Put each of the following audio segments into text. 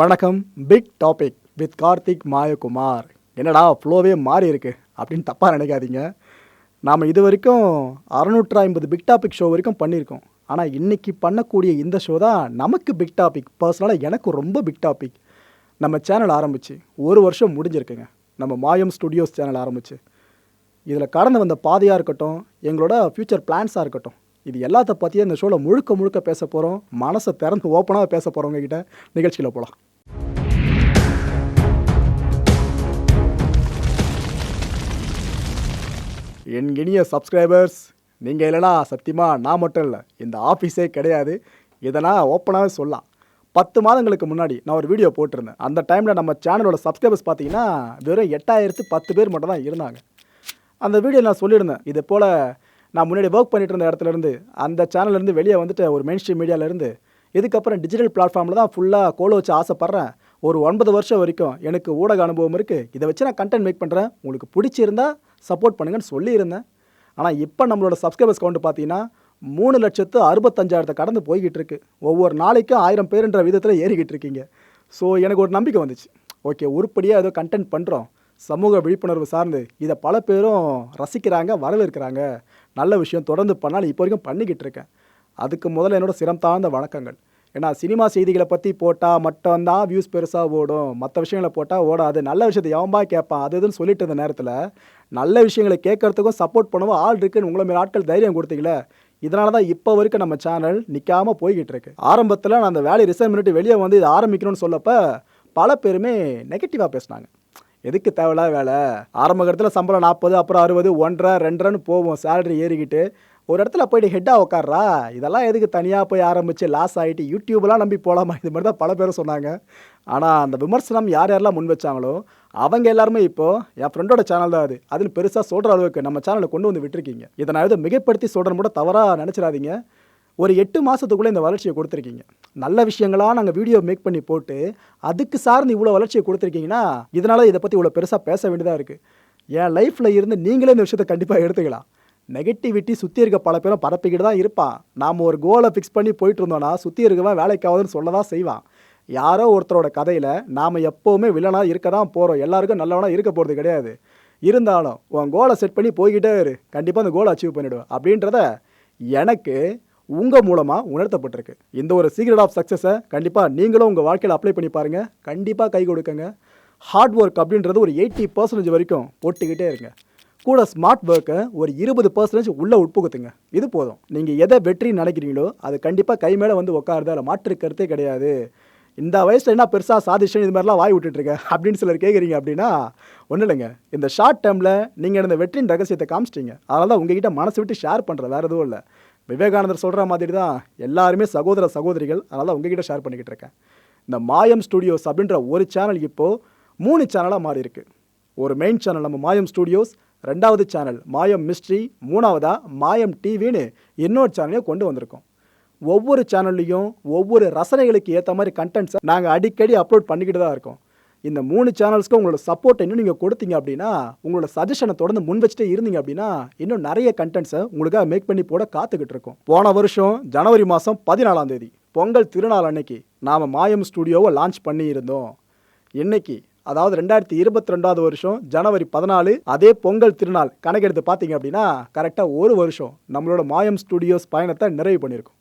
வணக்கம் big topic with Karthik Mayakumar. என்னடா ஃப்ளோவே மாறி இருக்கு அப்படின்னு தப்பாக நினைக்காதீங்க. நாம் இது வரைக்கும் அறநூற்று ஐம்பது பிக் டாபிக் ஷோ வரைக்கும் பண்ணியிருக்கோம். ஆனால் இன்றைக்கி பண்ணக்கூடிய இந்த ஷோ தான் நமக்கு பிக் டாபிக் பர்சனலாக எனக்கு ரொம்ப பிக் டாபிக் நம்ம சேனல் ஆரம்பிச்சு ஒரு வருஷம் முடிஞ்சிருக்குங்க. நம்ம மாயம் ஸ்டுடியோஸ் சேனல் ஆரம்பிச்சு. இதில் கடந்து வந்த பாதையாக இருக்கட்டும் எங்களோட ஃப்யூச்சர் பிளான்ஸாக இருக்கட்டும் இது எல்லாத்த பற்றியும் இந்த ஷோவில் முழுக்க முழுக்க பேச போகிறோம் மனசை திறந்து ஓப்பனாக பேச போகிறவங்க கிட்ட நிகழ்ச்சியில் போகலாம் என் இனிய சப்ஸ்கிரைபர்ஸ் நீங்கள் இல்லைனா சத்தியமாக நான் மட்டும் இல்லை இந்த ஆஃபீஸே கிடையாது. இதை நான் ஓப்பனாகவே சொல்லலாம். பத்து மாதங்களுக்கு முன்னாடி நான் ஒரு வீடியோ போட்டிருந்தேன். அந்த டைமில் நம்ம சேனலோட சப்ஸ்கிரைபர்ஸ் பார்த்தீங்கன்னா வெறும் எட்டாயிரத்து பத்து பேர் மட்டும் தான் இருந்தாங்க. அந்த வீடியோ நான் சொல்லியிருந்தேன் இது போல் நான் முன்னாடி ஒர்க் பண்ணிட்டு இருந்த இடத்துல இருந்து அந்த சேனல்லேருந்து வெளியே வந்துட்டு ஒரு மெயின் ஸ்ட்ரீம் மீடியாவிலேருந்து இதுக்கப்புறம் டிஜிட்டல் பிளாட்ஃபார்மில் தான் ஃபுல்லாக கோல வச்சு ஆசைப்பட்றேன். ஒரு ஒன்பது வருஷம் வரைக்கும் எனக்கு ஊடக அனுபவம் இருக்குது இதை வச்சு நான் கண்டென்ட் மேக் பண்ணுறேன் உங்களுக்கு பிடிச்சிருந்தா சப்போர்ட் பண்ணுங்கன்னு சொல்லியிருந்தேன். ஆனால் இப்போ நம்மளோட சப்ஸ்கிரைபர்ஸ் கவுண்ட் பார்த்தீங்கன்னா மூணு லட்சத்து அறுபத்தஞ்சாயிரத்தை கடந்து போய்கிட்டு இருக்கு. ஒவ்வொரு நாளைக்கும் ஆயிரம் பேருன்ற விதத்தில் ஏறிக்கிட்டு இருக்கீங்க. ஸோ எனக்கு ஒரு நம்பிக்கை வந்துச்சு. ஓகே உருப்படியாக ஏதோ கண்டென்ட் பண்ணுறோம் சமூக விழிப்புணர்வு சார்ந்து இதை பல பேரும் ரசிக்கிறாங்க வரவேற்கிறாங்க. நல்ல விஷயம் தொடர்ந்து பண்ணால் இப்போ வரைக்கும் பண்ணிக்கிட்டு இருக்கேன். அதுக்கு முதல்ல என்னோட சிரம் தாழ்ந்த வணக்கங்கள் ஏன்னா சினிமா செய்திகளை பற்றி போட்டால் மட்டும்தான் வியூஸ் பெருசாக ஓடும். மற்ற விஷயங்களை போட்டால் ஓடாது. நல்ல விஷயத்தை எவன்பா கேட்பான்? அது இதுன்னு சொல்லிட்டு இருந்த நேரத்தில் நல்ல விஷயங்களை கேட்கறதுக்கும் சப்போர்ட் பண்ணவும் ஆள் இருக்குன்னு உங்களை மேலே ஆட்கள் தைரியம் கொடுத்தீங்களே? இதனால தான் இப்போ வரைக்கும் நம்ம சேனல் நிற்காம போய்கிட்டு இருக்கு. ஆரம்பத்தில் நான் அந்த வேலையை ரிசைன் பண்ணிட்டு வெளியே வந்து இதை ஆரம்பிக்கணும்னு சொல்லப்போ பல பேருமே நெகட்டிவாக பேசினாங்க. எதுக்கு தேவையில்லாத வேலை? ஆரம்ப கட்டத்தில் சம்பளம் நாற்பது அப்புறம் அறுபது ஒன்றரை ரெண்டரைன்னு போவோம் சேலரி ஏறிக்கிட்டு. ஒரு இடத்துல போயிட்டு ஹெட்டாக உட்கார்றா இதெல்லாம் எதுக்கு தனியாக போய் ஆரம்பித்து லாஸ் ஆகிட்டு யூடியூப்லாம் நம்பி போகலாமா இது மாதிரி தான் பல பேரும் சொன்னாங்க. ஆனால் அந்த விமர்சனம் யார் யாரெல்லாம் முன் வச்சாங்களோ அவங்க எல்லாருமே இப்போ என் ஃப்ரெண்டோட சேனல் தான் அது. அதில் பெருசாக சொல்கிற அளவுக்கு நம்ம சேனலை கொண்டு வந்து விட்டுருக்கீங்க. இதை நான் எதுவும் மிகப்படுத்தி சொல்கிறேன் கூட தவறாக நினச்சிடாதீங்க. ஒரு எட்டு மாதத்துக்குள்ளே இந்த வளர்ச்சியை கொடுத்துருக்கீங்க. நல்ல விஷயங்களாக நாங்கள் வீடியோ மேக் பண்ணி போட்டு அதுக்கு சார்ந்து இவ்வளோ வளர்ச்சியை கொடுத்துருக்கீங்கன்னா இதனால் இதை பற்றி இவ்வளோ பெருசாக பேச வேண்டியதாக இருக்குது என் லைஃப்பில் இருந்து நீங்களே இந்த விஷயத்தை கண்டிப்பாக எடுத்துக்கலாம். நெகட்டிவிட்டி சுற்றி இருக்க பல பேரும் பரப்பிக்கிட்டு தான் இருப்பான். நாம் ஒரு கோலை ஃபிக்ஸ் பண்ணி போயிட்டு இருந்தோன்னா சுற்றி இருக்கவன் வேலைக்கு ஆகுதுன்னு சொல்ல தான் செய்வான். யாரோ ஒருத்தரோட கதையில் நாம் எப்போவுமே வில்லனாக இருக்க தான் போகிறோம் எல்லாருக்கும் நல்லவனாக இருக்க போகிறது கிடையாது. இருந்தாலும் உன் கோலை செட் பண்ணி போய்கிட்டே இரு. கண்டிப்பாக அந்த கோலை அச்சீவ் பண்ணிவிடுவேன் அப்படின்றத எனக்கு உங்கள் மூலமாக உணர்த்தப்பட்டிருக்கு. இந்த ஒரு சீக்ரெட் ஆஃப் சக்ஸஸை கண்டிப்பாக நீங்களும் உங்கள் வாழ்க்கையில் அப்ளை பண்ணி பாருங்கள் கண்டிப்பாக கை கொடுக்குங்க. ஹார்ட் ஒர்க் அப்படின்றது ஒரு எயிட்டி பர்சன்டேஜ் வரைக்கும் போட்டுக்கிட்டே இருங்க. கூட ஸ்மார்ட் ஒர்க்கை ஒரு இருபது பர்சன்டேஜ் உள்ளே உட்புகுத்துங்க. இது போதும். நீங்கள் எதை வெற்றி நினைக்கிறீங்களோ அது கண்டிப்பாக கை மேலே வந்து உட்காருது அதில் மாற்று கருத்தே கிடையாது. இந்த வயசில் என்ன பெருசாக சாதிச்சேன் இது மாதிரிலாம் வாய் விட்டுட்ருக்க அப்படின்னு சிலர் கேட்குறீங்க அப்படின்னா ஒன்றும் இல்லைங்க. இந்த ஷார்ட் டைமில் நீங்கள் இந்த வெற்றியின் ரகசியத்தை காமிச்சிட்டீங்க. அதனால தான் உங்ககிட்ட மனசு விட்டு ஷேர் பண்ணுறேன் வேறு எதுவும் இல்லை. விவேகானந்தர் சொல்கிற மாதிரி தான் எல்லாருமே சகோதர சகோதரிகள். அதனால் தான் உங்ககிட்ட ஷேர் பண்ணிக்கிட்டு இருக்கேன். இந்த மாயம் ஸ்டுடியோஸ் அப்படின்ற ஒரு சேனல் இப்போது மூணு சேனலாக மாறி இருக்கு. ஒரு மெயின் சேனல் நம்ம மாயம் ஸ்டுடியோஸ் ரெண்டாவது சேனல் மாயம் மிஸ்ட்ரி மூணாவதாக மாயம் டிவின்னு இன்னொரு சேனலையும் கொண்டு வந்திருக்கோம். ஒவ்வொரு சேனல்லையும் ஒவ்வொரு ரசனைகளுக்கு ஏற்ற மாதிரி கண்டென்ட்ஸை நாங்கள் அடிக்கடி அப்லோட் பண்ணிக்கிட்டு தான் இருக்கோம். இந்த மூணு சேனல்ஸ்க்கும் உங்களோட சப்போர்ட் இன்னும் நீங்கள் கொடுத்தீங்க அப்படின்னா உங்களோட சஜஷனை தொடர்ந்து முன் வச்சுட்டே இருந்தீங்க அப்படின்னா இன்னும் நிறைய கண்டென்ட்ஸை உங்களுக்காக மேக் பண்ணி போட காத்துக்கிட்டு இருக்கோம். போன வருஷம் ஜனவரி மாதம் பதினாலாம் தேதி பொங்கல் திருநாள் அன்னைக்கு நாம் மாயம் ஸ்டுடியோவை லான்ச் பண்ணியிருந்தோம். இன்னைக்கு அதாவது ரெண்டாயிரத்தி இருபத்தி ரெண்டாவது வருஷம் ஜனவரி பதினாலு அதே பொங்கல் திருநாள் கணக்கெடுத்து பார்த்தீங்க அப்படின்னா கரெக்டாக ஒரு வருஷம் நம்மளோட மாயம் ஸ்டுடியோஸ் பயணத்தை நிறைவு பண்ணியிருக்கோம்.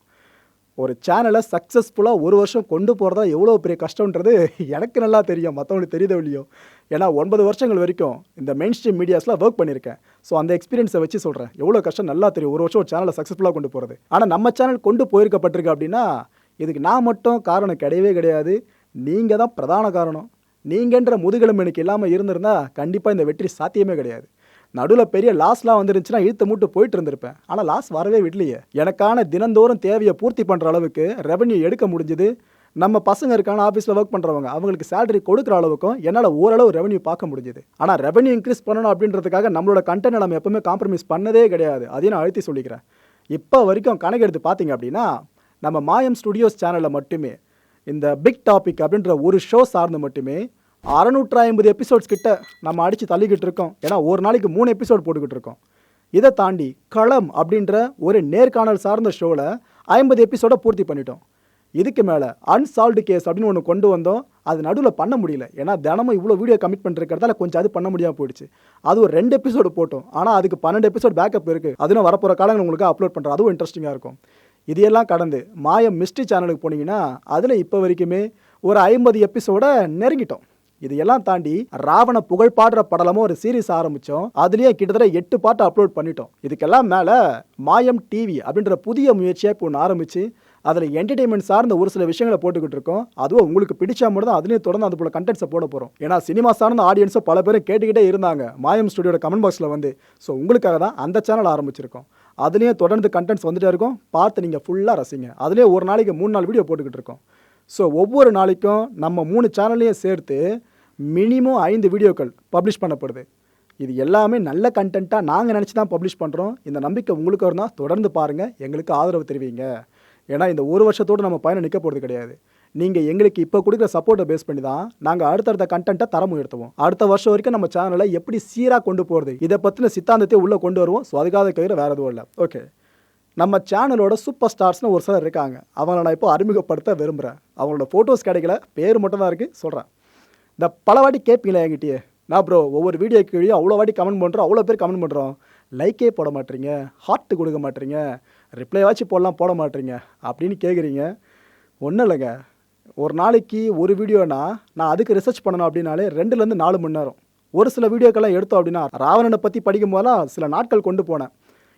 ஒரு சேனலை சக்ஸஸ்ஃபுல்லாக ஒரு வருஷம் கொண்டு போகிறதா எவ்வளோ பெரிய கஷ்டன்றது எனக்கு நல்லா தெரியும். மற்றவங்களுக்கு தெரியுதோ இல்லையோ. ஏன்னா ஒன்பது வருஷங்கள் வரைக்கும் இந்த மெயின் ஸ்ட்ரீம் மீடியாஸில் ஒர்க் பண்ணியிருக்கேன். ஸோ அந்த எக்ஸ்பீரியன்ஸை வச்சு சொல்கிறேன் எவ்வளோ கஷ்டம் நல்லா தெரியும். ஒரு வருஷம் ஒரு சேனலை சக்ஸஸ்ஃபுல்லாக கொண்டு போகிறது ஆனால் நம்ம சேனல் கொண்டு போயிருக்கப்பட்டிருக்கு அப்படின்னா இதுக்கு நான் மட்டும் காரணம் கிடையவே கிடையாது. நீங்கள் தான் பிரதான காரணம். நீங்கன்ற முதுகெலும்பு எனக்கு இல்லாமல் இருந்திருந்தால் கண்டிப்பாக இந்த வெற்றி சாத்தியமே கிடையாது. நடுவில் பெரிய லாஸ்லாம் வந்துருந்துச்சுன்னா இழுத்து மூட்டு போயிட்டு இருந்திருப்பேன். ஆனால் லாஸ் வரவே விடலையே. எனக்கான தினந்தோறும் தேவையை பூர்த்தி பண்ணுற அளவுக்கு ரெவன்யூ எடுக்க முடிஞ்சுது. நம்ம பசங்க இருக்கான ஆஃபீஸில் ஒர்க் பண்ணுறவங்க அவங்களுக்கு சேலரி கொடுக்குற அளவுக்கும் என்னால் ஓரளவு ரெவன்யூ பார்க்க முடிஞ்சுது. ஆனால் ரெவன்யூ இன்க்ரீஸ் பண்ணணும் அப்படின்றதுக்காக நம்மளோட கண்டென்ட் நம்ம எப்பவுமே காம்ப்ரமைஸ் பண்ணதே கிடையாது. அதையும் நான் அழுத்தி சொல்லிக்கிறேன். இப்போ வரைக்கும் கணக்கெடுத்து பார்த்தீங்க அப்படின்னா நம்ம மாயம் ஸ்டுடியோஸ் சேனலில் மட்டுமே இந்த பிக் டாபிக் அப்படின்ற ஒரு ஷோ சார்ந்து மட்டுமே அறநூற்று ஐம்பது எபிசோட்ஸ் கிட்ட நம்ம அடித்து தள்ளிக்கிட்டு இருக்கோம். ஏன்னா ஒரு நாளைக்கு மூணு எபிசோட் போட்டுக்கிட்டு இருக்கோம். இதை தாண்டி களம் அப்படின்ற ஒரு நேர்காணல் சார்ந்த ஷோவில் ஐம்பது எபிசோடை பூர்த்தி பண்ணிட்டோம். இதுக்கு மேலே அன்சால்வ்டு கேஸ் அப்படின்னு ஒன்று கொண்டு வந்தோம். அது நடுவில் பண்ண முடியல. ஏன்னா தினமும் இவ்வளோ வீடியோ கமிட் இருக்கிறதால கொஞ்சம் அது பண்ண முடியாமல் போயிடுச்சு. அது ஒரு ரெண்டு எபிசோடு போட்டோம். ஆனால் அதுக்கு பன்னெண்டு எபிசோட் பேக்கப் இருக்குது அதுவும் வரப்போகிற காலங்கள் உங்களுக்கு அப்லோட் பண்ணுறோம் அதுவும் இன்ட்ரெஸ்டிங்காக இருக்கும். இதையெல்லாம் கடந்து மாயம் மிஸ்ட்ரி சேனலுக்கு போனீங்கன்னா அதில் இப்போ வரைக்குமே ஒரு ஐம்பது எபிசோட நெருங்கிட்டோம். இதையெல்லாம் தாண்டி ராவண புகழ் பாடுற படலமும் ஒரு சீரீஸ் ஆரம்பித்தோம் அதுலேயே கிட்டத்தட்ட எட்டு பாட்டு அப்லோட் பண்ணிட்டோம். இதுக்கெல்லாம் மேலே மாயம் டிவி அப்படின்ற புதிய முயற்சியாக இப்போ ஒன்று ஆரம்பித்து அதில் என்டர்டெயின்மெண்ட் சார்ந்த ஒரு சில விஷயங்களை போட்டுக்கிட்டு இருக்கோம். அதுவும் உங்களுக்கு பிடிச்சா மட்டும் தான் அதுலேயும் தொடர்ந்து அது போல கண்டென்ட்ஸை போட போகிறோம் ஏன்னா சினிமா சார்ந்த ஆடியன்ஸும் பல பேரும் கேட்டுக்கிட்டே இருந்தாங்க. மாயம் ஸ்டுடியோட கமெண்ட் பாக்ஸில் வந்து. ஸோ உங்களுக்காக தான் அந்த சேனல் ஆரம்பிச்சிருக்கோம். அதுலேயும் தொடர்ந்து கண்டென்ட்ஸ் வந்துட்டே இருக்கும். பார்த்து நீங்கள் ஃபுல்லாக ரசிங்க. அதுலேயே ஒரு நாளைக்கு மூணு நாள் வீடியோ போட்டுக்கிட்டு இருக்கோம். ஸோ ஒவ்வொரு நாளைக்கும் நம்ம மூணு சேனல்லையும் சேர்த்து மினிமம் ஐந்து வீடியோக்கள் பப்ளிஷ் பண்ணப்படுது. இது எல்லாமே நல்ல கண்டென்ட்டாக நாங்கள் நினச்சி தான் பப்ளிஷ் பண்ணுறோம் இந்த நம்பிக்கை உங்களுக்கு இருந்தால் தொடர்ந்து பாருங்கள் எங்களுக்கு ஆதரவு தெரிவிங்க. ஏன்னா இந்த ஒரு வருஷத்தோடு நம்ம பயணம் நிற்க போகிறது கிடையாது. நீங்கள் எங்களுக்கு இப்போ கொடுக்குற சப்போர்ட்டை பேஸ் பண்ணி தான் நாங்கள் அடுத்தடுத்த கண்டென்ட்டை தரம் உயர்த்துவோம். அடுத்த வருஷம் வரைக்கும் நம்ம சேனலை எப்படி சீராக கொண்டு போகிறது இதை பற்றின சித்தாந்தத்தை உள்ளே கொண்டு வருவோம். ஸோ அதுக்காக கையில் வேறு எதுவும் இல்லை. ஓகே நம்ம சேனலோட சூப்பர் ஸ்டார்ஸ்னு ஒரு சிலர் இருக்காங்க. அவங்கள நான் இப்போ அறிமுகப்படுத்த விரும்புகிறேன் அவங்களோட ஃபோட்டோஸ் கிடைக்கல. பேர் மட்டும் தான் இருக்குது சொல்கிறேன் இந்த பல வாட்டி கேட்பீங்களா என்கிட்டயே. நான் ப்ரோ ஒவ்வொரு வீடியோ கீழே அவ்வளோ வாட்டி கமெண்ட் பண்ணுறோம் அவ்வளோ பேர் கமெண்ட் பண்ணுறோம் லைக்கே போட மாட்டீங்க ஹார்ட் கொடுக்க மாட்டீங்க ரிப்ளைவாச்சும் போடலாம் போட மாட்டீங்க அப்படின்னு கேட்குறீங்க ஒன்றும் இல்லைங்க. ஒரு நாளைக்கு ஒரு வீடியோனா நான் அதுக்கு ரிசர்ச் பண்ணணும் அப்படின்னாலே ரெண்டுலேருந்து நாலு மணி நேரம். ஒரு சில வீடியோக்கெல்லாம் எடுத்தோம் அப்படின்னா ராவணனை பற்றி படிக்கும் போதெல்லாம் சில நாட்கள் கொண்டு போனேன்.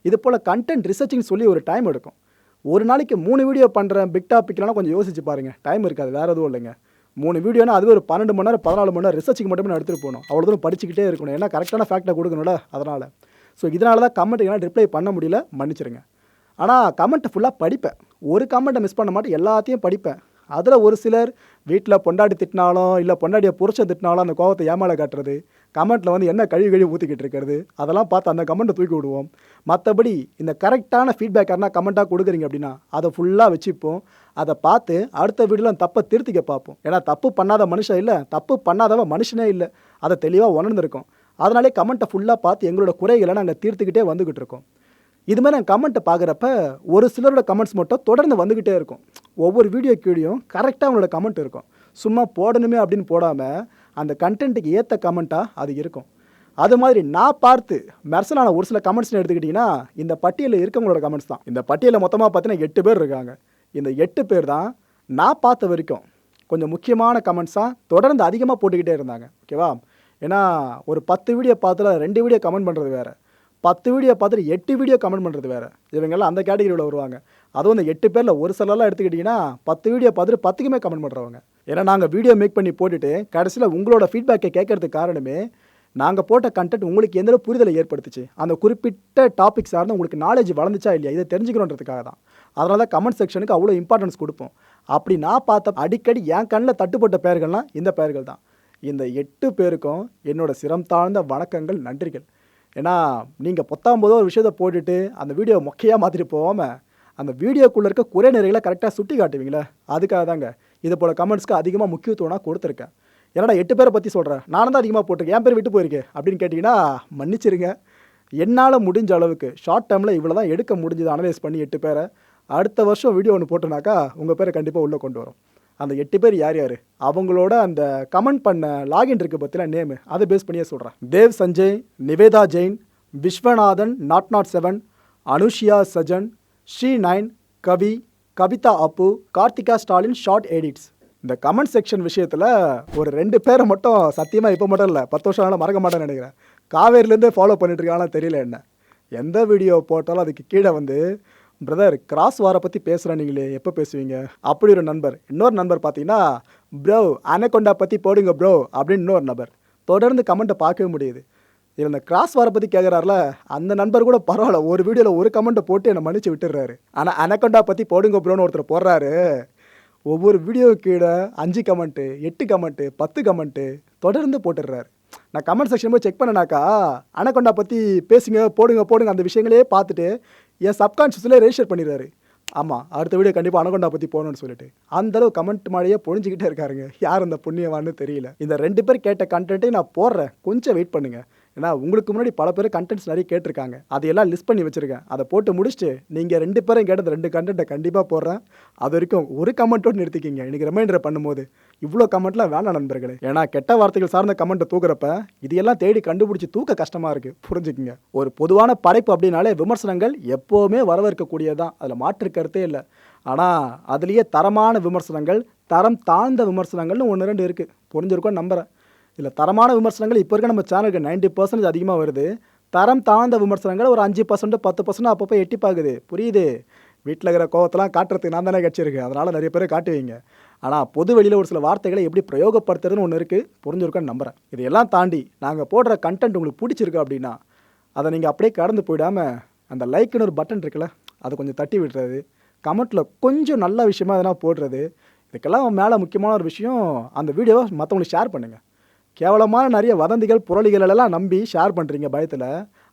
இது போல் கண்டென்ட் ரிசர்ச்சிங் சொல்லி ஒரு டைம் எடுக்கும். ஒரு நாளைக்கு மூணு வீடியோ பண்ணுறேன் பிக் டாபிக்லாம் கொஞ்சம் யோசிச்சு பாருங்கள் டைம் இருக்காது வேறு எதுவும் இல்லைங்க. மூணு வீடியோனா அதுவே ஒரு பன்னெண்டு மணி நேரம் பதினாலு மணி நேரம் ரிசர்ச்சுக்கு மட்டுமே நான் எடுத்துகிட்டு போகணும். அவ்வளோ தூரம் படிச்சுக்கிட்டே இருக்கணும். ஏன்னா கரெக்டான ஃபேக்டை கொடுக்கணும்ல அதனால். ஸோ இதனால தான் கமெண்ட் என்னால் ரிப்ளை பண்ண முடியல. மன்னிச்சிருங்க. ஆனால் கமெண்ட்டை ஃபுல்லாக படிப்பேன். ஒரு கமெண்ட்டை மிஸ் பண்ண மாட்டேன். எல்லாத்தையும் படிப்பேன். அதில் ஒரு சிலர் வீட்டில் பொண்டாடி திட்டினாலும் இல்லை பொண்டாடியை புருஷன் திட்டினாலும் அந்த கோவத்தை ஏமால காட்டுறது. கமெண்ட்டில் வந்து என்ன கழுவி கழுவி ஊற்றிக்கிட்டு இருக்கிறது? அதெல்லாம் பார்த்து அந்த கமெண்ட்டை தூக்கி விடுவோம். மற்றபடி இந்த கரெக்டான ஃபீட்பேக் யாருனா கமெண்ட்டாக கொடுக்குறீங்க அப்படின்னா அதை ஃபுல்லாக வச்சுப்போம். அதை பார்த்து அடுத்த வீடியோவில் தப்பை திருத்திக்க பார்ப்போம். ஏன்னா தப்பு பண்ணாத மனுஷன் இல்லை தப்பு பண்ணாதவன் மனுஷனே இல்லை. அதை தெளிவாக உணர்ந்திருக்கோம். அதனாலே கமெண்ட்டை ஃபுல்லாக பார்த்து எங்களோட குறைகளை நாங்கள் தீர்த்துக்கிட்டே வந்துக்கிட்டு இருக்கோம். இது மாதிரி நான் கமெண்ட்டை பார்க்குறப்ப ஒரு சிலரோட கமெண்ட்ஸ் மட்டும் தொடர்ந்து வந்துக்கிட்டே இருக்கும். ஒவ்வொரு வீடியோ கீழேயும் கரெக்டாக அவங்களோட கமெண்ட் இருக்கும். சும்மா போடணுமே அப்படின்னு போடாமல் அந்த கண்டென்ட்டுக்கு ஏற்ற கமெண்ட்டாக அது இருக்கும். அது மாதிரி நான் பார்த்து மெர்சலான ஒரு சில கமெண்ட்ஸ்னு எடுத்துக்கிட்டிங்கன்னா இந்த பட்டியலில் இருக்கவங்களோட கமெண்ட்ஸ் தான். இந்த பட்டியலில் மொத்தமாக பார்த்தீங்கன்னா எட்டு பேர் இருக்காங்க. இந்த எட்டு பேர் தான் நான் பார்த்த வரைக்கும் கொஞ்சம் முக்கியமான கமெண்ட்ஸாக தொடர்ந்து அதிகமாக போட்டுக்கிட்டே இருந்தாங்க. ஓகேவா ஏன்னா ஒரு பத்து வீடியோ பார்த்துல ரெண்டு வீடியோ கமெண்ட் பண்ணுறது வேறு. பத்து வீடியோ பார்த்துட்டு எட்டு வீடியோ கமெண்ட் பண்ணுறது வேறு. இவங்கெல்லாம் அந்த கேட்டகரியில் வருவாங்க. அதுவும் இந்த எட்டு பேரில் ஒரு சிலர்லாம் எடுத்துக்கிட்டிங்கன்னா பத்து வீடியோ பார்த்துட்டு பத்துக்குமே கமெண்ட் பண்ணுறவங்க ஏன்னா நாங்கள் வீடியோ மேக் பண்ணி போட்டுட்டு கடைசியில் உங்களோட ஃபீட்பேக்கை கேட்கறதுக்கு காரணமே நாங்கள் போட்ட கண்டென்ட் உங்களுக்கு எந்த புரிதலை ஏற்படுத்துச்சு? அந்த குறிப்பிட்ட டாபிக் சார்ந்து உங்களுக்கு நாலேஜ் வளர்ந்துச்சா இல்லையா? இதை தெரிஞ்சுக்கணுன்றதுக்காக தான். அதனால தான் கமெண்ட் செக்ஷனுக்கு அவ்வளோ இம்பார்ட்டன்ஸ் கொடுப்போம். அப்படி நான் பார்த்த அடிக்கடி என் கண்ணில் தட்டுப்பட்ட பெயர்கள்லாம் இந்த பெயர்கள் தான். இந்த எட்டு பேருக்கும் என்னோட சிரம் தாழ்ந்த வணக்கங்கள் நன்றிகள். ஏன்னா நீங்கள் பொத்தாம்போதோ ஒரு விஷயத்தை போட்டுட்டு அந்த வீடியோ மொக்கையாக மாற்றிட்டு போகாமல் அந்த வீடியோக்குள்ளே இருக்க குறை நிறைகளை கரெக்டாக சுட்டி காட்டுவீங்களே? அதுக்காக தாங்க. இது போல் கமெண்ட்ஸ்க்கு அதிகமாக முக்கியத்துவம்னா கொடுத்துருக்கேன். ஏன்னா எட்டு பேரை பற்றி சொல்கிறேன் நானும் தான் அதிகமாக போட்டிருக்கேன். என் பேர் விட்டு போயிருக்கேன் அப்படின்னு கேட்டிங்கன்னா மன்னிச்சிருங்க. என்னால் முடிஞ்ச அளவுக்கு ஷார்ட் டைமில் இவ்வளோ தான் எடுக்க முடிஞ்சது அனலைஸ் பண்ணி எட்டு பேரை. அடுத்த வருஷம் வீடியோ ஒன்று போட்டோனாக்கா உங்கள் பேரை கண்டிப்பாக உள்ளே கொண்டு வரும். அந்த எட்டு பேர் யார் யார்? அவங்களோட அந்த கமெண்ட் பண்ண லாகின் இருக்கு பற்றின நேமு அதை பேஸ் பண்ணியே சொல்கிறேன் Dev Sanjay Nivetha Jain Viswanathan nought nought seven Anushiya Sajan Sri nine Kavi Kavitha Appu Karthika Stalin short edits இந்த கமெண்ட் செக்ஷன் விஷயத்தில் ஒரு ரெண்டு பேரை மட்டும் சத்தியமாக இப்போ மட்டும் இல்லை பத்து வருஷம் ஆனால் மறக்க மாட்டேன்னு நினைக்கிறேன். காவேரிலேருந்தே ஃபாலோ பண்ணிட்டு இருக்காங்களா தெரியல என்ன. எந்த வீடியோ போட்டாலும் அதுக்கு கீழே வந்து பிரதர் கிராஸ் வாரை பற்றி பேசுகிறேன் நீங்களே. எப்போ பேசுவீங்க? அப்படி ஒரு நண்பர். இன்னொரு நண்பர் பார்த்தீங்கன்னா ப்ரோ அனகொண்டா பற்றி போடுங்க ப்ரோ அப்படின்னு இன்னொரு நபர். தொடர்ந்து கமெண்ட்டை பார்க்கவே முடியுது. இதில் இந்த கிராஸ் வாரை பற்றி கேட்குறாருல அந்த நண்பர் கூட பரவாயில்ல ஒரு வீடியோவில் ஒரு கமெண்ட்டை போட்டு என்னை மன்னிச்சு விட்டுடுறாரு. ஆனால் அனகொண்டா பற்றி போடுங்க ப்ரோன்னு ஒருத்தர் போடுறாரு. ஒவ்வொரு வீடியோ கீழே அஞ்சு கமெண்ட்டு எட்டு கமெண்ட்டு பத்து கமெண்ட்டு தொடர்ந்து போட்டுடுறாரு. நான் கமெண்ட் செக்ஷன் போய் செக் பண்ணனாக்கா அனகொண்டா பற்றி பேசுங்க போடுங்க போடுங்க அந்த விஷயங்களே பார்த்துட்டு என் சப்கான்ஷியஸில் ரெஜிஸ்டர் பண்ணிடுறாரு. ஆமாம் அடுத்த வீடியோ கண்டிப்பாக அனகொண்டா பற்றி போகணும்னு சொல்லிட்டு. அந்தளவு கமெண்ட் மாதிரியே பொழிஞ்சிக்கிட்டே இருக்காருங்க. யார் அந்த புண்ணியவான்னு தெரியல. இந்த ரெண்டு பேர் கேட்ட கண்டென்ட்டை நான் போடுறேன். கொஞ்சம் வெயிட் பண்ணுங்கள் ஏன்னா உங்களுக்கு முன்னாடி பல பேர் கண்டென்ட்ஸ் நிறைய கேட்டிருக்காங்க. அதையெல்லாம் லிஸ்ட் பண்ணி வச்சுருக்கேன். அதை போட்டு முடிச்சுட்டு நீங்கள் ரெண்டு பேரும் கேட்டது ரெண்டு கண்டென்ட்டை கண்டிப்பாக போடுறேன். அது வரைக்கும் ஒரு கமெண்ட்டோடு நிறுத்திக்கிங்க. இன்றைக்கி ரிமைண்டர் பண்ணும்போது இவ்வளோ கமெண்ட்லாம் வேணாம் நண்பர்களே. ஏன்னா கெட்ட வார்த்தைகள் சார்ந்த கமெண்ட்டை தூக்குறப்ப இதையெல்லாம் தேடி கண்டுபிடிச்சி தூக்க கஷ்டமாக இருக்குது புரிஞ்சுக்குங்க. ஒரு பொதுவான படைப்பு அப்படின்னாலே விமர்சனங்கள் எப்போவுமே வரவேற்கக்கூடியதான் அதில் மாற்று கருத்தே இல்லை. ஆனால் அதுலேயே தரமான விமர்சனங்கள் தரம் தாழ்ந்த விமர்சனங்கள்னு ஒன்று ரெண்டு இருக்குது புரிஞ்சிருக்கோன்னு நம்புகிறேன் இதில் தரமான விமர்சனங்கள் இப்போ இருக்க நம்ம சேனலுக்கு நைன்டி பர்சன்டேஜ் அதிகமாக வருது. தரம் தாழ்ந்த விமர்சனங்கள் ஒரு அஞ்சு பர்சன்ட் பத்து பர்சன்ட் அப்பப்போ எட்டி பார்க்குது புரியுது? வீட்டில் இருக்கிற கோவத்தெல்லாம் காட்டுறதுக்கு நான் தானே கட்சிருக்கு அதனால் நிறைய பேர் காட்டுவீங்க ஆனால் பொது வெளியில் ஒரு சில வார்த்தைகளை எப்படி பிரயோகப்படுத்துறதுன்னு ஒன்று இருக்குது புரிஞ்சிருக்கேன்னு நம்புகிறேன் இதையெல்லாம் தாண்டி நாங்கள் போடுற கண்டென்ட் உங்களுக்கு பிடிச்சிருக்கு அப்படின்னா அதை நீங்கள் அப்படியே கடந்து போயிடாமல் அந்த லைக்குன்னு ஒரு பட்டன் இருக்குல்ல அதை கொஞ்சம் தட்டி விடுறது. கமெண்ட்டில் கொஞ்சம் நல்ல விஷயமா எதனா போடுறது. இதுக்கெல்லாம் மேலே முக்கியமான ஒரு விஷயம் அந்த வீடியோவை மற்றவங்களுக்கு ஷேர் பண்ணுங்கள் கேவலமான நிறைய வதந்திகள் புரளிகள் எல்லாம் நம்பி ஷேர் பண்ணுறீங்க பயத்தில்.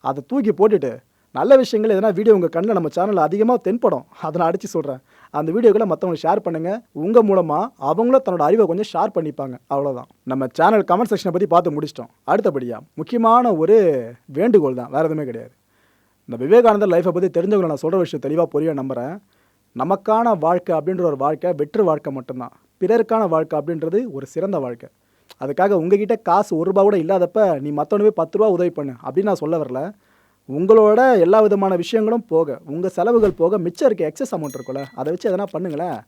அதை தூக்கி போட்டுட்டு நல்ல விஷயங்கள் எதனா வீடியோ உங்கள் கண்ணில் நம்ம சேனலில் அதிகமாக தென்படும். அதை நான் அடித்து சொல்கிறேன் அந்த வீடியோக்களை மற்றவங்க ஷேர் பண்ணுங்கள் உங்கள் மூலமாக அவங்களும் தன்னோட அறிவை கொஞ்சம் ஷேர் பண்ணிப்பாங்க. அவ்வளோதான் நம்ம சேனல் கமெண்ட் செக்ஷனை பற்றி பார்த்து முடிச்சிட்டோம். அடுத்தபடியாக முக்கியமான ஒரு வேண்டுகோள் தான். வேறு எதுவுமே கிடையாது. இந்த விவேகானந்தர் லைஃப்பை பற்றி தெரிஞ்சவங்களை நான் சொல்கிற விஷயம் தெளிவாக புரிய நம்புகிறேன் நமக்கான வாழ்க்கை அப்படின்ற ஒரு வாழ்க்கை வெற்று வாழ்க்கை மட்டும்தான். பிறருக்கான வாழ்க்கை அப்படின்றது ஒரு சிறந்த வாழ்க்கை. அதுக்காக உங்ககிட்ட காசு ஒரு ரூபா கூட இல்லாதப்ப நீ மற்றவனுமே பத்து ரூபா உதவி பண்ணு. அப்படின்னு நான் சொல்ல வரல. உங்களோட எல்லா விதமான விஷயங்களும் போக உங்கள் செலவுகள் போக மிச்சம் இருக்க எக்ஸஸ் அமௌண்ட் இருக்குல்ல அதை வச்சு எதனா பண்ணுங்களேன்.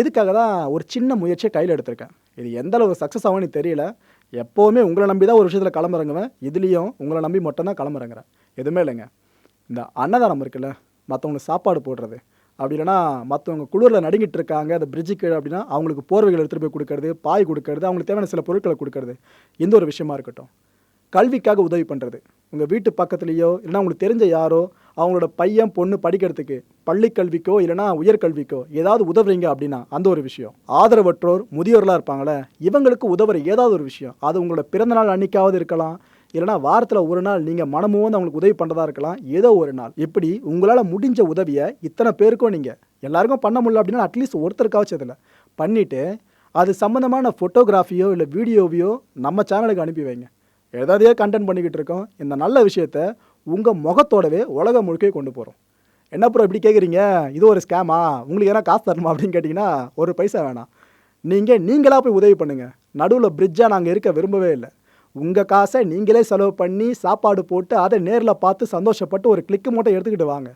இதுக்காக தான் ஒரு சின்ன முயற்சியை கையில் எடுத்திருக்கேன். இது எந்த அளவுக்கு சக்ஸஸ் ஆகும்னு தெரியல. எப்போவுமே உங்களை நம்பி தான் ஒரு விஷயத்தில் கிளம்புறங்குவேன் இதுலேயும் உங்களை நம்பி மட்டும்தான் தான் எதுவுமே இல்லைங்க. இந்த அன்னதானம் இருக்குல்ல மற்றவங்களுக்கு சாப்பாடு போடுறது அப்படி இல்லைன்னா மற்றவங்க குளிரில் நடுங்கிட்டு இருக்காங்க அந்த பிரிட்ஜுக்கு அப்படின்னா அவங்களுக்கு போர்வைகள் எடுத்துகிட்டு போய் கொடுக்கறது பாய் கொடுக்கறது அவங்களுக்கு தேவையான சில பொருட்களை கொடுக்கறது. எந்த ஒரு விஷயமா இருக்கட்டும். கல்விக்காக உதவி பண்ணுறது உங்கள் வீட்டு பக்கத்துலேயோ இல்லைன்னா உங்களுக்கு தெரிஞ்ச யாரோ அவங்களோட பையன் பொண்ணு படிக்கிறதுக்கு பள்ளி கல்விக்கோ இல்லைன்னா உயர்கல்விக்கோ ஏதாவது உதவுறீங்க அப்படின்னா அந்த ஒரு விஷயம். ஆதரவற்றோர் முதியோர்களாக இருப்பாங்களே இவங்களுக்கு உதவுற ஏதாவது ஒரு விஷயம். அது உங்களோட பிறந்தநாள் அன்னைக்காவது இருக்கலாம் இல்லைனா வாரத்தில் ஒரு நாள் நீங்கள் மனமும் வந்து அவங்களுக்கு உதவி பண்ணுறதா இருக்கலாம். ஏதோ ஒரு நாள். இப்படி உங்களால் முடிஞ்ச உதவியை இத்தனை பேருக்கும் நீங்கள் எல்லாருக்கும் பண்ண முடியல அப்படின்னா அட்லீஸ்ட் ஒருத்தருக்காச்சும் அதில் பண்ணிவிட்டு அது சம்மந்தமான ஃபோட்டோகிராஃபியோ இல்லை வீடியோவையோ நம்ம சேனலுக்கு அனுப்பி வைங்க. ஏதாவது கண்டென்ட் பண்ணிக்கிட்டு இருக்கோம். இந்த நல்ல விஷயத்த உங்கள் முகத்தோடவே உலகம் முழுக்கே கொண்டு போகிறோம் என்ன ப்ரோ இப்படி கேட்குறீங்க இது ஒரு ஸ்கேமா உங்களுக்கு எதனா காசு தரணுமா அப்படின்னு கேட்டிங்கன்னா ஒரு பைசா வேணாம். நீங்கள் நீங்களாக போய் உதவி பண்ணுங்கள் நடுவில் பிரிட்ஜாக நாங்கள் இருக்க விரும்பவே இல்லை. உங்கள் காசை நீங்களே செலவு பண்ணி சாப்பாடு போட்டு அதை நேரில் பார்த்து சந்தோஷப்பட்டு ஒரு கிளிக்கு மட்டும் எடுத்துக்கிட்டு வாங்க.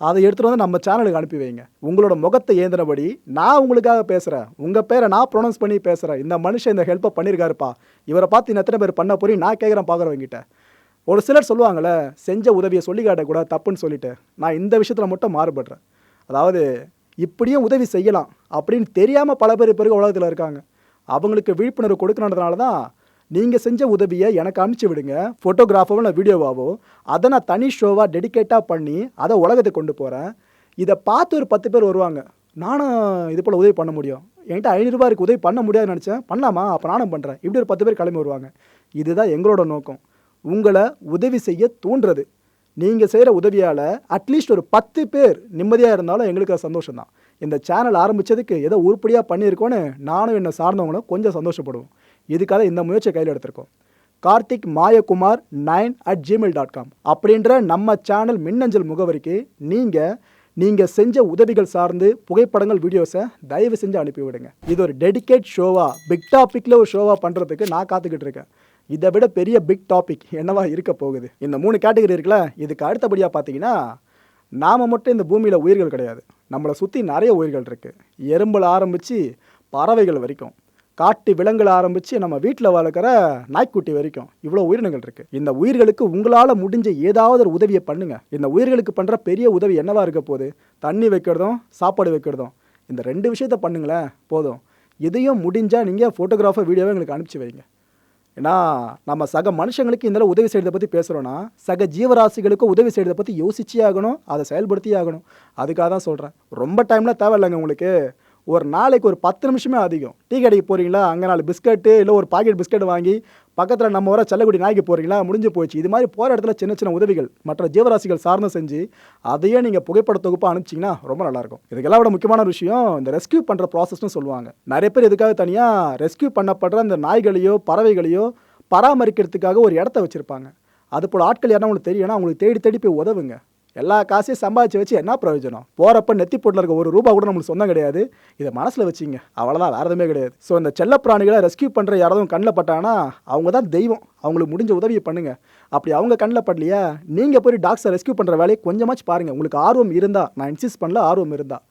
அதை எடுத்துகிட்டு வந்து நம்ம சேனலுக்கு அனுப்பி வைங்க. உங்களோட முகத்தை ஏந்தினபடி நான் உங்களுக்காக பேசுகிறேன் உங்கள் பேரை நான் ப்ரொனவுன்ஸ் பண்ணி பேசுகிறேன் இந்த மனுஷன் இந்த ஹெல்ப்பை பண்ணியிருக்காருப்பா இவரை பார்த்து இன்னும் எத்தனை பேர் பண்ண போறி நான் கேட்குறேன் பார்க்குறவங்கிட்ட ஒரு சிலர் சொல்லுவாங்கள்ல செஞ்ச உதவியை சொல்லி காட்டக்கூடாது தப்புன்னு சொல்லிட்டு. நான் இந்த விஷயத்தில் மட்டும் மாறுபடுறேன். அதாவது இப்படியும் உதவி செய்யலாம் அப்படின்னு தெரியாமல் பல பேர் பிறகு உலகத்தில் இருக்காங்க. அவங்களுக்கு விழிப்புணர்வு கொடுக்கணுன்றதுனால தான் நீங்கள் செஞ்ச உதவியை எனக்கு அனுப்பிச்சி விடுங்க ஃபோட்டோகிராஃபாவோ இல்லை வீடியோவாவோ அதை நான் தனி ஷோவாக டெடிகேட்டாக பண்ணி அதை உலகத்துக்கு கொண்டு போகிறேன் இதை பார்த்து ஒரு பத்து பேர் வருவாங்க. நானும் இது போல் உதவி பண்ண முடியும். என்கிட்ட ஐநூறுரூபா இருக்குது உதவி பண்ண முடியாதுன்னு நினச்சேன். பண்ணலாமா? அப்போ நானும் பண்ணுறேன் இப்படி ஒரு பத்து பேர் கிளம்பி வருவாங்க. இதுதான் எங்களோட நோக்கம். உங்களை உதவி செய்ய தூண்டுறது. நீங்கள் செய்கிற உதவியால் அட்லீஸ்ட் ஒரு பத்து பேர் நிம்மதியாக இருந்தாலும் எங்களுக்கு அது சந்தோஷம் தான் இந்த சேனல் ஆரம்பித்ததுக்கு ஏதோ உருப்படியாக பண்ணியிருக்கோன்னு நானும் என்னை சார்ந்தவங்களும் கொஞ்சம் சந்தோஷப்படுவோம். இதுக்காக இந்த முயற்சியை கையில் எடுத்திருக்கோம். Karthik Mayakumar nine at Gmail dot com அப்படின்ற நம்ம சேனல் மின்னஞ்சல் முகவரிக்கு நீங்கள் நீங்கள் செஞ்ச உதவிகள் சார்ந்து புகைப்படங்கள் வீடியோஸை தயவு செஞ்சு அனுப்பிவிடுங்க. இது ஒரு டெடிகேட் ஷோவாக பிக் டாப்பிக்கில் ஒரு ஷோவாக பண்ணுறதுக்கு நான் காத்துக்கிட்டு இருக்கேன். இதை விட பெரிய பிக் டாபிக் என்னவா இருக்க போகுது? இந்த மூணு கேட்டகரி இருக்குல்ல இதுக்கு அடுத்தபடியாக பார்த்தீங்கன்னா நாம் மட்டும் இந்த பூமியில் உயிர்கள் கிடையாது. நம்மளை சுற்றி நிறைய உயிர்கள் இருக்குது எறும்பில் ஆரம்பித்து பறவைகள் வரைக்கும். காட்டு விலங்குல ஆரம்பித்து நம்ம வீட்டில் வளர்க்குற நாய்க்குட்டி வரைக்கும் இவ்வளோ உயிரினங்கள் இருக்குது இந்த உயிர்களுக்கு உங்களால் முடிஞ்ச ஏதாவது ஒரு உதவியை பண்ணுங்கள் இந்த உயிர்களுக்கு பண்ணுற பெரிய உதவி என்னவாக இருக்க போகுது? தண்ணி வைக்கிறதும் சாப்பாடு வைக்கிறதும். இந்த ரெண்டு விஷயத்த பண்ணுங்களேன் போதும். இதையும் முடிஞ்சால் நீங்கள் ஃபோட்டோகிராஃபர் வீடியோவை எங்களுக்கு அனுப்பிச்சி வைங்க. ஏன்னா நம்ம சக மனுஷங்களுக்கு இந்த உதவி செய்கிறத பற்றி பேசுகிறோன்னா சக ஜீவராசிகளுக்கும் உதவி செய்கிறத பற்றி யோசிச்சே ஆகணும் அதை செயல்படுத்தி ஆகணும். அதுக்காக தான் சொல்கிறேன் ரொம்ப டைம்லாம் தேவையில்லைங்க உங்களுக்கு. ஒரு நாளைக்கு ஒரு பத்து நிமிஷமே அதிகம். டீ கடைக்கு போகிறீங்களா அங்கே நாலு பிஸ்கட்டு இல்லை ஒரு பாக்கெட் பிஸ்கட் வாங்கி பக்கத்தில் நம்ம வர செல்லக்குடி நாய்க்கு போகிறீங்களா முடிஞ்சு போச்சு. இது மாதிரி போகிற இடத்துல சின்ன சின்ன உதவிகள் மற்ற ஜீவராசிகள் சார்ந்து செஞ்சு அதையே நீங்கள் புகைப்பட தொகுப்பாக அனுப்பிச்சிங்கன்னா ரொம்ப நல்லாயிருக்கும் இதுக்கெல்லாம் விட முக்கியமான விஷயம் இந்த ரெஸ்கியூ பண்ணுற ப்ராசஸ்னு சொல்லுவாங்க. நிறைய பேர் இதுக்காக தனியாக ரெஸ்கியூ பண்ணப்படுற அந்த நாய்களையோ பறவைகளையோ பராமரிக்கிறதுக்காக ஒரு இடத்த வச்சுருப்பாங்க. அது போல் ஆட்கள் யாரும் உங்களுக்கு தெரியும்னா அவங்களுக்கு தேடி தேடி போய் உதவுங்க. எல்லா காசையும் சம்பாதிச்சு வச்சு என்ன பிரயோஜனம்? போகிறப்ப நெத்தி போட்டில் இருக்க ஒரு ரூபா கூட நம்மளுக்கு சொந்தம் கிடையாது. இதை மனசில் வச்சிங்க. அவ்வளோதான் வேறு எதுவுமே கிடையாது. ஸோ இந்த செல்ல பிராணிகளை ரெஸ்கியூ பண்ணுற யாராவது கண்ணில் பட்டானா அவங்க தான் தெய்வம். அவங்களுக்கு முடிஞ்ச உதவியை பண்ணுங்கள் அப்படி அவங்க கண்ணில் படலையா? நீங்கள் போய் டாக்ஸை ரெஸ்கியூ பண்ணுற வேலையை கொஞ்சமாச்சு பாருங்கள் உங்களுக்கு ஆர்வம் இருந்தால் நான் இன்சிஸ்ட் பண்ணல ஆர்வம் இருந்தால்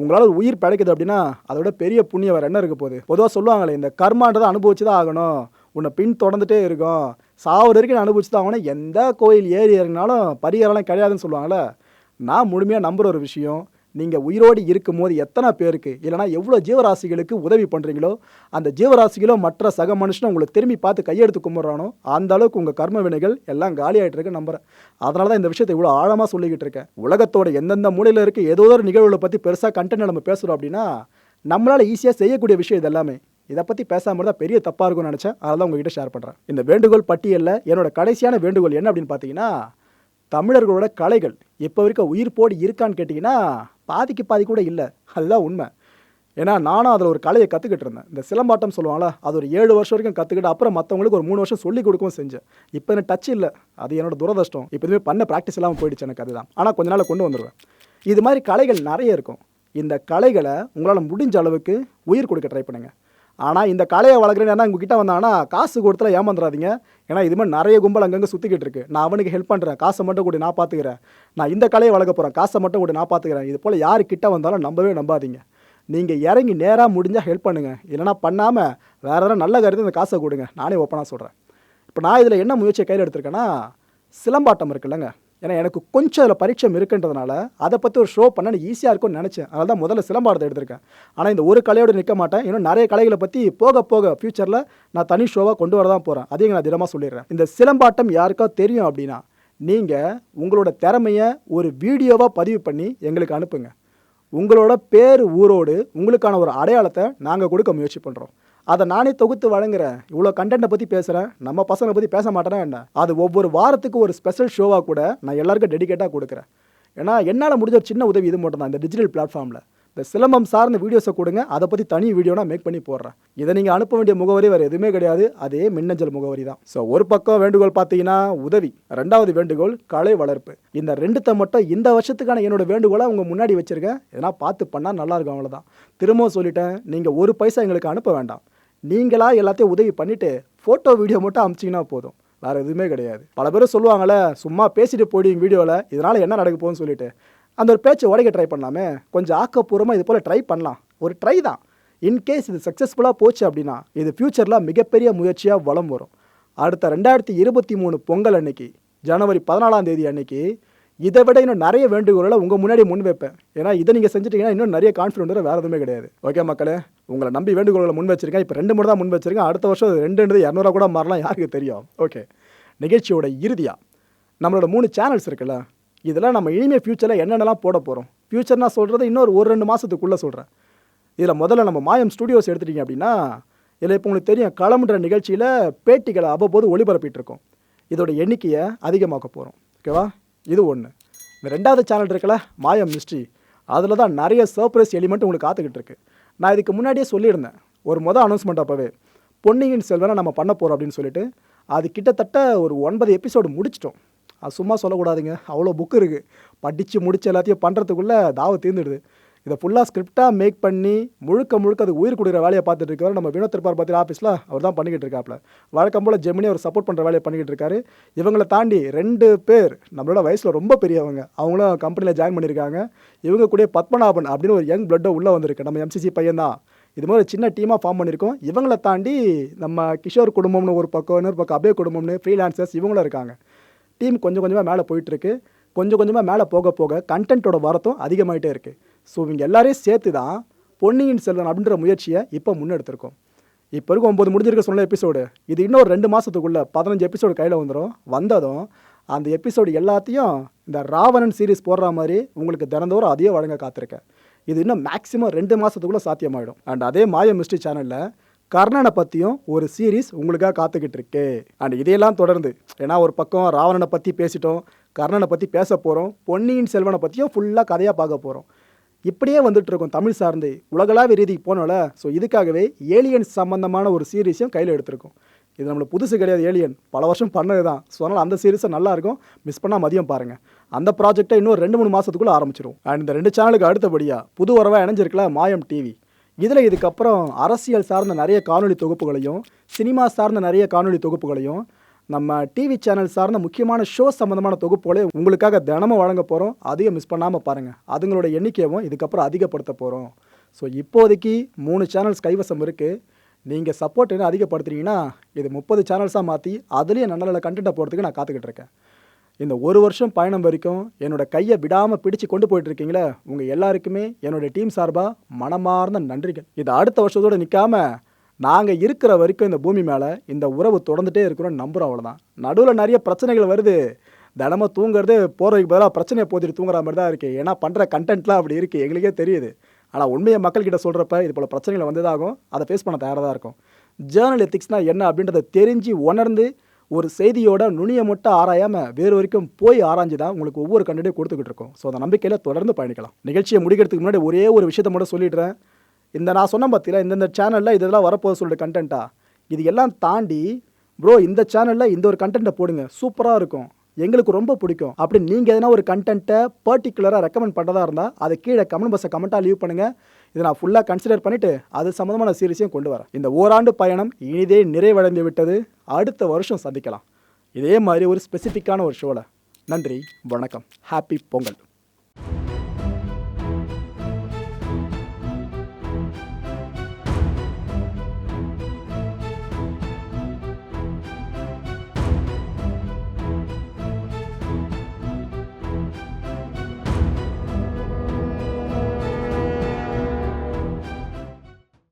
உங்களால் ஒரு உயிர் பிழைக்குது அப்படின்னா அதோட பெரிய புண்ணியம் வேறு என்ன இருக்க போகுது? பொதுவாக சொல்லுவாங்களே இந்த கர்மான்றதை அனுபவிச்சு தான் ஆகணும். உன்னை பின் தொடர்ந்துட்டே இருக்கும். சாவு வரைக்கும் நான் அனுபவிச்சு தான் ஆகணும். எந்த கோயில் ஏறி இறங்கினாலும் பரிகாரம்லாம் கிடையாதுன்னு சொல்லுவாங்கள்ல நான் முழுமையாக நம்புகிற ஒரு விஷயம் நீங்கள் உயிரோடு இருக்கும்போது எத்தனை பேருக்கு இல்லைனா எவ்வளோ ஜீவராசிகளுக்கு உதவி பண்ணுறீங்களோ அந்த ஜீவராசிகளோ மற்ற சக மனுஷனை உங்களை திரும்பி பார்த்து கையெடுத்து கும்பிட்றானோ அந்த அளவுக்கு உங்கள் கர்ம வினைகள் எல்லாம் காலியாகிட்டு இருக்கு நம்புறேன். அதனால தான் இந்த விஷயத்தை இவ்வளோ ஆழமாக சொல்லிக்கிட்டு இருக்கேன். உலகத்தோட எந்தெந்த மூலையில் இருக்க ஏதோ ஒரு நிகழ்வுகளை பற்றி பெருசாக கண்டென்ட் நம்ம பேசுகிறோம் அப்படின்னா நம்மளால் ஈஸியாக செய்யக்கூடிய விஷயம் இது எல்லாமே. இதை பற்றி பேசாமல் தான் பெரிய தப்பாக இருக்கும்னு நினச்சேன். அதெல்லாம் உங்ககிட்ட ஷேர் பண்ணுறேன் இந்த வேண்டுகோள் பட்டியலில் என்னோட கடைசியான வேண்டுகோள் என்ன அப்படின்னு பார்த்தீங்கன்னா தமிழர்களோட கலைகள் இப்போ வரைக்கும் உயிர் போடி இருக்கான்னு கேட்டிங்கன்னா பாதிக்கு பாதி கூட இல்லை. அதுதான் உண்மை. ஏன்னா நானும் அதில் ஒரு கலையை கற்றுக்கிட்டு இருந்தேன். இந்த சிலம்பாட்டம் சொல்லுவாங்களா அது ஒரு ஏழு வருஷம் வரைக்கும் கற்றுக்கிட்டு அப்புறம் மற்றவங்களுக்கு ஒரு மூணு வருஷம் சொல்லிக் கொடுக்கவும் செஞ்சேன். இப்போ எனக்கு டச் இல்லை. அது என்னோட துரதஷ்டம் இப்போ இதுவே பண்ண ப்ராக்டிஸ் இல்லாமல் போயிடுச்சு எனக்கு அதுதான். ஆனால் கொஞ்ச நாள் கொண்டு வந்துடுவேன் இது மாதிரி கலைகள் நிறைய இருக்கும். இந்த கலைகளை உங்களால் முடிஞ்ச அளவுக்கு உயிர் கொடுக்க ட்ரை பண்ணுங்கள் ஆனால் இந்த கலையை வளர்க்குறேன் உங்ககிட்ட வந்தாங்கன்னா காசு கொடுத்துல ஏமாந்துடாதீங்க ஏன்னா இது மாதிரி நிறைய கும்பல் அங்கங்கே சுற்றிக்கிட்டு இருக்கு. நான் அவனுக்கு ஹெல்ப் பண்ணுறேன் காசை மட்டும் கூட நான் பார்த்துக்கிறேன் நான் இந்த கலையை வளர்க்க போகிறேன் காசை மட்டும் கூட நான் பார்த்துக்கிறேன் இது போல் யார் கிட்ட வந்தாலும் நம்பவே நம்பாதீங்க. நீங்கள் இறங்கி நேராக முடிஞ்சால் ஹெல்ப் பண்ணுங்கள் இல்லைனா பண்ணாமல் வேறு எதாவது நல்ல கருத்து இந்த காசை கொடுங்க. நானே ஓப்பனாக சொல்கிறேன் இப்போ நான் இதில் என்ன முயற்சியை கையில் எடுத்திருக்கேன்னா சிலம்பாட்டம் இருக்குல்லங்க. ஏன்னா எனக்கு கொஞ்சம் அதில் பரீட்சம் இருக்குன்றதுனால அதை பற்றி ஒரு ஷோ பண்ண எனக்கு ஈஸியாக இருக்கும்னு நினச்சேன். அதனால தான் முதல்ல சிலம்பாட்டத்தை எடுத்திருக்கேன். ஆனால் இந்த ஒரு கலையோடு நிற்க மாட்டேன். இன்னும் நிறைய கலைகளை பற்றி போக போக ஃப்யூச்சரில் நான் தனி ஷோவாக கொண்டு வர தான் போகிறேன் அதையும் நான் தினமாக சொல்லிடுறேன். இந்த சிலம்பாட்டம் யாருக்கா தெரியும் அப்படின்னா நீங்கள் உங்களோட திறமையை ஒரு வீடியோவாக பதிவு பண்ணி எங்களுக்கு அனுப்புங்க. உங்களோட பேர் ஊரோடு உங்களுக்கான ஒரு அடையாளத்தை நாங்கள் கொடுக்க முயற்சி பண்ணுறோம் அதை நானே தொகுத்து வழங்குறேன். இவ்வளோ கண்டென்ட்டை பற்றி பேசுகிறேன் நம்ம பசங்களை பற்றி பேச மாட்டேனா என்ன? அது ஒவ்வொரு வாரத்துக்கு ஒரு ஸ்பெஷல் ஷோவாக கூட நான் எல்லாருக்கும் டெடிகேட்டாக கொடுக்குறேன். ஏன்னா என்னால் முடிஞ்ச ஒரு சின்ன உதவி இது மட்டும் தான் இந்த டிஜிட்டல் பிளாட்ஃபார்மில் இந்த சிலம்பம் சார்ந்த வீடியோஸை கொடுங்க. அதை பற்றி தனி வீடியோ நான் மேக் பண்ணி போடுறேன். இதை நீங்கள் அனுப்ப வேண்டிய முகவரி வேறு எதுவுமே கிடையாது. அதே மின்னஞ்சல் முகவரி தான். ஸோ ஒரு பக்கம் வேண்டுகோள் பார்த்தீங்கன்னா உதவி. ரெண்டாவது வேண்டுகோள் கலை வளர்ப்பு. இந்த ரெண்டுத்தை மட்டும் இந்த வருஷத்துக்கான என்னோட வேண்டுகோளை உங்கள் முன்னாடி வச்சுருக்கேன். எதனா பார்த்து பண்ணால் நல்லாயிருக்கும் அவ்வளோதான் திரும்பவும் சொல்லிட்டேன் நீங்கள் ஒரு பைசா எங்களுக்கு அனுப்ப வேண்டாம். நீங்களாக எல்லாத்தையும் உதவி பண்ணிவிட்டு ஃபோட்டோ வீடியோ மட்டும் அமிச்சிங்கன்னா போதும். வேறு எதுவுமே கிடையாது. பல பேர் சொல்லுவாங்கள்ல சும்மா பேசிட்டு போயிடுங்க வீடியோவில் இதனால் என்ன நடக்க போகுதுன்னு சொல்லிட்டு. அந்த ஒரு பேச்சை உடைக்க ட்ரை பண்ணலாமே. கொஞ்சம் ஆக்கப்பூர்வமாக இது போல் ட்ரை பண்ணலாம். ஒரு ட்ரை தான். இன்கேஸ் இது சக்ஸஸ்ஃபுல்லாக போச்சு அப்படின்னா இது ஃப்யூச்சரில் மிகப்பெரிய முயற்சியாக வளம் வரும். அடுத்த ரெண்டாயிரத்தி இருபத்தி மூணு பொங்கல் அன்னைக்கு ஜனவரி பதினாலாம் தேதி அன்னைக்கு இதை விட இன்னும் நிறைய வேண்டுகோளை உங்கள் முன்னாடி முன் வைப்பேன். ஏன்னா இதை நீங்கள் செஞ்சுட்டீங்கன்னா இன்னும் நிறைய கான்ஃபிடென்ட் வேறு எதுவுமே கிடையாது. ஓகே மக்களே உங்களை நம்பி வேண்டுகோளை முன் வச்சிருக்கேன். இப்போ ரெண்டு முறை தான் முன் வச்சிருக்கேன். அடுத்த வருஷம் அது ரெண்டு இரநூறுவா கூட மாறலாம். யாருக்கு தெரியும்? ஓகே நிகழ்ச்சியோட இறுதியாக நம்மளோட மூணு சேனல்ஸ் இருக்குல்ல இதெல்லாம் நம்ம இனிமேல் ஃப்யூச்சரில் என்னென்னலாம் போட போகிறோம் ஃப்யூச்சர் நான் சொல்கிறது இன்னொரு ஒரு ரெண்டு மாதத்துக்குள்ளே சொல்கிறேன் இதில் முதல்ல நம்ம மாயம் ஸ்டுடியோஸ் எடுத்துட்டீங்க அப்படின்னா இதில் இப்போ உங்களுக்கு தெரியும் களம்ன்ற நிகழ்ச்சியில் பேட்டிகளை அவ்வப்போது ஒளிபரப்பிட்டு இருக்கோம். இதோட எண்ணிக்கையை அதிகமாக்க போகிறோம் ஓகேவா இது ஒன்று இந்த ரெண்டாவது சேனல் இருக்குல்ல மாயம் மிஸ்ட்ரி அதில் தான் நிறைய சர்ப்ரைஸ் எலிமெண்ட் உங்களுக்கு காத்துக்கிட்டு இருக்கு. நான் இதுக்கு முன்னாடியே சொல்லியிருந்தேன். ஒரு மொதல் அனௌன்ஸ்மெண்ட் அப்போவே பொன்னியின் செல்வனை நம்ம பண்ண போகிறோம் அப்படின்னு சொல்லிட்டு அது கிட்டத்தட்ட ஒரு ஒன்பது எபிசோடு முடிச்சிட்டோம். அது சும்மா சொல்லக்கூடாதுங்க. அவ்வளோ புக்கு இருக்குது படித்து முடிச்சு எல்லாத்தையும் பண்ணுறதுக்குள்ளே தாவை தீர்ந்துடுது இதை ஃபுல்லாக ஸ்கிரிப்டாக மேக் பண்ணி முழுக்க முழுக்க அது உயிர் கொடுக்குற வேலையை பார்த்துட்டு இருக்கவர் நம்ம வினோத் திருப்பார் பார்த்து ஆஃபீஸில் அவர் தான் பண்ணிக்கிட்டு இருக்காப்புல. வழக்கம் போல் ஜெமினி அவர் சப்போர்ட் பண்ணுற வேலையை பண்ணிக்கிட்டு இருக்காரு. இவங்களை தாண்டி ரெண்டு பேர் நம்மளோட வயசில் ரொம்ப பெரியவங்க. அவங்களும் கம்பெனியில் ஜாயின் பண்ணியிருக்காங்க. இவங்க கூட பத்மநாபன் அப்படின்னு ஒரு யங் பிளட்டை உள்ளே வந்திருக்கு. நம்ம எம்சிசி பையன் தான். இது மாதிரி ஒரு சின்ன டீமாக ஃபார்ம் பண்ணியிருக்கோம். இவங்களை தாண்டி நம்ம கிஷோர் குடும்பம்னு ஒரு பக்கம் இன்னொரு பக்கம் அபே குடும்பம்னு ஃப்ரீலான்சர்ஸ் இவங்களும் இருக்காங்க. டீம் கொஞ்சம் கொஞ்சமாக மேலே போயிட்டுருக்கு கொஞ்சம் கொஞ்சமாக மேலே போக போக கண்டென்ட்டோட வரத்தும் அதிகமாகிட்டே இருக்குது ஸோ இவங்க எல்லாரையும் சேர்த்து தான் பொன்னியின் செல்வன் அப்படின்ற முயற்சியை இப்போ முன்னெடுத்திருக்கோம். இப்போ இருக்கும் ஒம்பது முடிஞ்சிருக்க சொன்ன எபிசோடு இது இன்னும் ஒரு ரெண்டு மாதத்துக்குள்ளே பதினஞ்சு எபிசோடு கையில் வந்துடும் வந்ததும் அந்த எபிசோடு எல்லாத்தையும் இந்த ராவணன் சீரிஸ் போடுற மாதிரி உங்களுக்கு தினந்தோறும் அதையே வழங்க காத்திருக்கேன். இது இன்னும் மேக்ஸிமம் ரெண்டு மாதத்துக்குள்ளே சாத்தியமாயிடும். அண்ட் அதே மாய மிஸ்ட்ரி சேனலில் கர்ணனை பற்றியும் ஒரு சீரீஸ் உங்களுக்காக காத்துக்கிட்டு இருக்கு. அண்ட் இதையெல்லாம் தொடர்ந்து ஏன்னா ஒரு பக்கம் ராவணனை பற்றி பேசிட்டோம் கர்ணனை பற்றி பேச போகிறோம் பொன்னியின் செல்வனை பற்றியும் ஃபுல்லாக கதையாக பார்க்க போகிறோம் இப்படியே வந்துட்டுருக்கோம் தமிழ் சார்ந்து. உலகளாவிய ரீதிக்கு போனோம்ல ஸோ இதுக்காகவே ஏலியன்ஸ் சம்பந்தமான ஒரு சீரீஸையும் கையில் எடுத்திருக்கோம். இது நம்மளுக்கு புதுசு கிடையாது ஏலியன் பல வருஷம் பண்ணது தான் ஸோ அதனால் அந்த சீரிஸை நல்லாயிருக்கும். மிஸ் பண்ணால் மதியம் பாருங்கள் அந்த ப்ராஜெக்டை இன்னும் ரெண்டு மூணு மாதத்துக்குள்ளே ஆரம்பிச்சிடும் அண்ட் இந்த ரெண்டு சேனலுக்கு அடுத்தபடியாக புது உறவாக இணைஞ்சிருக்கல மாயம் டிவி இதில் இதுக்கப்புறம் அரசியல் சார்ந்த நிறைய காணொலி தொகுப்புகளையும் சினிமா சார்ந்த நிறைய காணொலி தொகுப்புகளையும் நம்ம டிவி சேனல் சார்ந்த முக்கியமான ஷோ சம்மந்தமான தொகுப்புகளையும் உங்களுக்காக தினமும் வழங்க போகிறோம் அதையும் மிஸ் பண்ணாமல் பாருங்கள் அதுங்களோட எண்ணிக்கையும் இதுக்கப்புறம் அதிகப்படுத்த போகிறோம் ஸோ இப்போதைக்கு மூணு சேனல்ஸ் கைவசம் இருக்குது நீங்கள் சப்போர்ட் என்ன அதிகப்படுத்துறீங்கன்னா இது முப்பது சேனல்ஸாக மாற்றி அதுலேயும் நல்ல நல்ல கண்டென்ட்டை போகிறதுக்கு நான் காத்துக்கிட்டு இருக்கேன். இந்த ஒரு வருஷம் பயணம் வரைக்கும் என்னோடய கையை விடாமல் பிடிச்சு கொண்டு போயிட்டுருக்கீங்களே உங்கள் எல்லாருக்குமே என்னோடய டீம் சார்பாக மனமார்ந்த நன்றிகள். இது அடுத்த வருஷத்தோடு நிற்காமல் நாங்கள் இருக்கிற வரைக்கும் இந்த பூமி மேலே இந்த உறவு தொடர்ந்துட்டே இருக்கிறோம்னு நம்புகிறோம் அவ்வளோதான் நடுவில் நிறைய பிரச்சனைகள் வருது. தினமும் தூங்குறது போகிறதுக்கு பதிலாக பிரச்சனையை போத்திட்டு தூங்குற மாதிரி தான் இருக்குது ஏன்னா பண்ணுற கண்டென்ட்லாம் அப்படி இருக்குது எங்களுக்கே தெரியுது. ஆனால் உண்மையை மக்கள்கிட்ட சொல்கிறப்ப இது போல் பிரச்சனைகள் வந்ததாகும் அதை ஃபேஸ் பண்ண தயாராக தான் இருக்கும். ஜேர்னல் எத்திக்ஸ்னால் என்ன அப்படின்றத தெரிஞ்சு உணர்ந்து ஒரு செய்தியோட நுனியை மட்டும் ஆராயாமல் வேறு வரைக்கும் போய் ஆராய்ஞ்சு தான் உங்களுக்கு ஒவ்வொரு கண்டென்ட்டையும் கொடுத்துக்கிட்டு இருக்கோம். ஸோ அந்த நம்பிக்கையில் தொடர்ந்து பயணிக்கலாம். நிகழ்ச்சியை முடிக்கிறதுக்கு முன்னாடி ஒரே ஒரு விஷயத்த மட்டும் சொல்லிடுறேன். இந்த நான் சொன்ன பார்த்தீங்களா இந்தந்த சேனலில் இதெல்லாம் வரப்போகுது சொல்லிட்டு கண்டென்ட்டா இது எல்லாம் தாண்டி ப்ரோ இந்த சேனலில் இந்த ஒரு கண்டென்ட்டை போடுங்க. சூப்பராக இருக்கும். எங்களுக்கு ரொம்ப பிடிக்கும். அப்படி நீங்கள் எதனா ஒரு கண்டென்ட்டை பர்டிகுலராக ரெக்கமெண்ட் பண்ணுறதா இருந்தால் அதை கீழே கமெண்ட் பஸ்ஸை கமெண்ட்டாக லீவ் பண்ணுங்கள் இதை நான் ஃபுல்லாக கன்சிடர் பண்ணிவிட்டு அது சம்மந்தமான சீரிஸையும் கொண்டு வரேன். இந்த ஓராண்டு பயணம் இனிதே நிறைவடைந்து விட்டது. அடுத்த வருஷம் சந்திக்கலாம். இதே மாதிரி ஒரு ஸ்பெசிஃபிக்கான ஒரு ஷோவில் நன்றி வணக்கம். ஹாப்பி பொங்கல்.